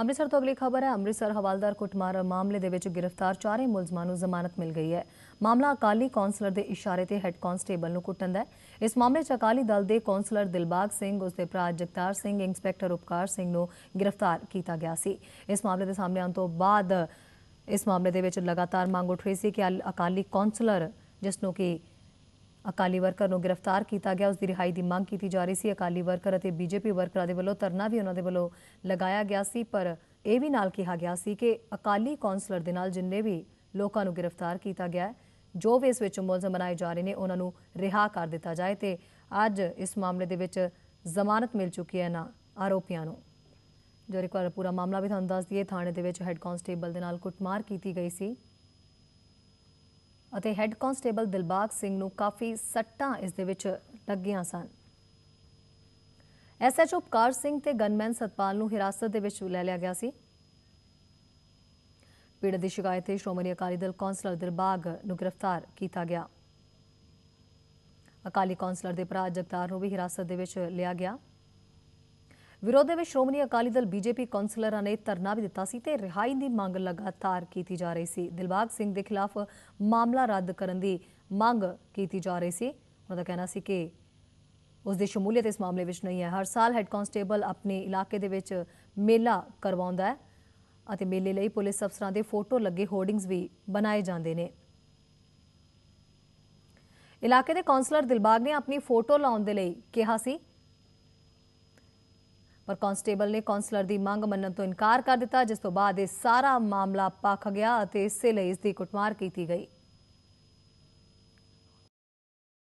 ਅੰਮ੍ਰਿਤਸਰ ਤੋਂ ਅਗਲੀ ਖਬਰ ਹੈ। ਅੰਮ੍ਰਿਤਸਰ ਹਵਾਲਦਾਰ ਕੁੱਟਮਾਰ ਮਾਮਲੇ ਦੇ ਵਿੱਚ ਗ੍ਰਿਫਤਾਰ ਚਾਰੇ ਮੁਲਜ਼ਮਾਂ ਨੂੰ ਜ਼ਮਾਨਤ ਮਿਲ ਗਈ ਹੈ। ਮਾਮਲਾ ਅਕਾਲੀ ਕੌਂਸਲਰ ਦੇ ਇਸ਼ਾਰੇ ਤੇ ਹੈੱਡ ਕਾਂਸਟੇਬਲ ਨੂੰ ਕੁੱਟਣ ਦਾ ਹੈ। ਇਸ ਮਾਮਲੇ 'ਚ ਅਕਾਲੀ ਦਲ ਦੇ ਕੌਂਸਲਰ ਦਿਲਬਾਗ ਸਿੰਘ ਉਸ ਦੇ ਭਰਾ ਜਗਤਾਰ ਸਿੰਘ, ਇੰਸਪੈਕਟਰ ਉਪਕਾਰ ਸਿੰਘ ਨੂੰ ਗ੍ਰਿਫਤਾਰ ਕੀਤਾ ਗਿਆ ਸੀ। ਇਸ ਮਾਮਲੇ ਦੇ ਸਾਹਮਣੇ ਆਉਣ ਤੋਂ ਬਾਅਦ ਇਸ ਮਾਮਲੇ ਦੇ ਵਿੱਚ ਲਗਾਤਾਰ ਮੰਗ ਉੱਠ ਰਹੀ ਸੀ ਕਿ ਅਕਾਲੀ ਕੌਂਸਲਰ, ਜਿਸ ਨੂੰ ਕਿ ਅਕਾਲੀ ਵਰਕਰ ਨੂੰ ਗ੍ਰਿਫਤਾਰ ਕੀਤਾ ਗਿਆ। ਉਸ ਦੀ ਰਿਹਾਈ ਦੀ ਮੰਗ ਕੀਤੀ ਜਾ ਰਹੀ ਸੀ। ਅਕਾਲੀ ਵਰਕਰ ਅਤੇ ਬੀਜੇਪੀ ਵਰਕਰਾਂ ਦੇ ਵੱਲੋਂ ਧਰਨਾ ਵੀ ਉਹਨਾਂ ਦੇ ਵੱਲੋਂ ਲਗਾਇਆ ਗਿਆ ਸੀ। ਪਰ ਇਹ ਵੀ ਨਾਲ ਕਿਹਾ ਗਿਆ ਸੀ ਕਿ ਅਕਾਲੀ ਕੌਂਸਲਰ ਦੇ ਨਾਲ ਜਿੰਨੇ ਵੀ ਲੋਕਾਂ ਨੂੰ ਗ੍ਰਿਫਤਾਰ ਕੀਤਾ ਗਿਆ ਜੋ ਵੀ ਇਸ ਵਿੱਚ ਮੁਲਜ਼ਮ ਬਣਾਏ ਜਾ ਰਹੇ ਨੇ, ਉਹਨਾਂ ਨੂੰ ਰਿਹਾ ਕਰ ਦਿੱਤਾ ਜਾਏ ਤੇ ਅੱਜ ਇਸ ਮਾਮਲੇ ਦੇ ਵਿੱਚ ਜ਼ਮਾਨਤ ਮਿਲ ਚੁੱਕੀ ਹੈ ਨਾ ਆਰੋਪੀਆਂ ਨੂੰ। ਜੋ ਇੱਕ ਪੂਰਾ ਮਾਮਲਾ ਵੀ ਤੁਹਾਨੂੰ ਦੱਸ ਦਈਏ, ਥਾਣੇ ਦੇ ਵਿੱਚ ਹੈੱਡ ਕਾਂਸਟੇਬਲ ਦੇ ਨਾਲ ਕੁੱਟਮਾਰ ਕੀਤੀ ਗਈ ਸੀ। ਅਤੇ ਹੈੱਡ ਕਾਂਸਟੇਬਲ ਦਿਲਬਾਗ ਸਿੰਘ ਨੂੰ ਕਾਫੀ ਸੱਟਾਂ ਇਸ ਦੇ ਵਿੱਚ ਲੱਗੀਆਂ ਸਨ। ਐਸਐਚਓ ਉਪਕਾਰ ਸਿੰਘ ਤੇ ਗਨਮੈਨ ਸਤਪਾਲ ਨੂੰ ਹਿਰਾਸਤ ਦੇ ਵਿੱਚ ਲੈ ਲਿਆ ਗਿਆ ਸੀ। ਪੀੜਤ ਦੀ ਸ਼ਿਕਾਇਤ ਤੇ ਸ਼੍ਰੋਮਣੀ ਅਕਾਲੀ ਦਲ ਕੌਂਸਲਰ ਦਿਲਬਾਗ ਨੂੰ ਗ੍ਰਿਫਤਾਰ ਕੀਤਾ ਗਿਆ। ਅਕਾਲੀ ਕੌਂਸਲਰ ਦੇ ਭਰਾ ਜਗਤਾਰ ਨੂੰ ਵੀ ਹਿਰਾਸਤ ਦੇ ਵਿੱਚ ਲਿਆ ਗਿਆ। ਵਿਰੋਧ ਦੇ ਵਿੱਚ ਸ਼੍ਰੋਮਣੀ ਅਕਾਲੀ ਦਲ ਬੀਜੇਪੀ ਕੌਂਸਲਰਾਂ ਨੇ ਧਰਨਾ ਵੀ ਦਿੱਤਾ ਸੀ ਤੇ ਰਿਹਾਈ ਦੀ ਮੰਗ ਲਗਾਤਾਰ ਕੀਤੀ ਜਾ ਰਹੀ ਸੀ। ਦਿਲਬਾਗ ਸਿੰਘ ਦੇ ਖਿਲਾਫ ਮਾਮਲਾ ਰੱਦ ਕਰਨ ਦੀ ਮੰਗ ਕੀਤੀ ਜਾ ਰਹੀ ਸੀ। ਉਹਨਾਂ ਦਾ ਕਹਿਣਾ ਸੀ ਕਿ ਉਸ ਦੀ ਸ਼ਮੂਲੀਅਤ ਇਸ ਮਾਮਲੇ ਵਿੱਚ ਨਹੀਂ ਹੈ। ਹਰ ਸਾਲ ਹੈੱਡ ਕਾਂਸਟੇਬਲ ਆਪਣੇ ਇਲਾਕੇ ਦੇ ਵਿੱਚ ਮੇਲਾ ਕਰਵਾਉਂਦਾ ਹੈ ਅਤੇ ਮੇਲੇ ਲਈ ਪੁਲਿਸ ਅਫਸਰਾਂ ਦੇ ਫੋਟੋ ਲੱਗੇ ਹੋਰਡਿੰਗਸ ਵੀ ਬਣਾਏ ਜਾਂਦੇ ਨੇ। ਇਲਾਕੇ ਦੇ ਕੌਂਸਲਰ ਦਿਲਬਾਗ ਨੇ ਆਪਣੀ ਫੋਟੋ ਲਾਉਣ ਦੇ ਲਈ ਕਿਹਾ ਸੀ ਪਰ ਕਾਂਸਟੇਬਲ ਨੇ ਕਾਉਂਸਲਰ ਦੀ ਮੰਗ ਮੰਨਣ ਤੋਂ ਇਨਕਾਰ ਕਰ ਦਿੱਤਾ, ਜਿਸ ਤੋਂ ਬਾਅਦ ਇਹ ਸਾਰਾ ਮਾਮਲਾ ਪੱਖ ਗਿਆ ਅਤੇ ਇਸੇ ਲਈ ਇਸ ਦੀ ਕੁੱਟਮਾਰ ਕੀਤੀ ਗਈ।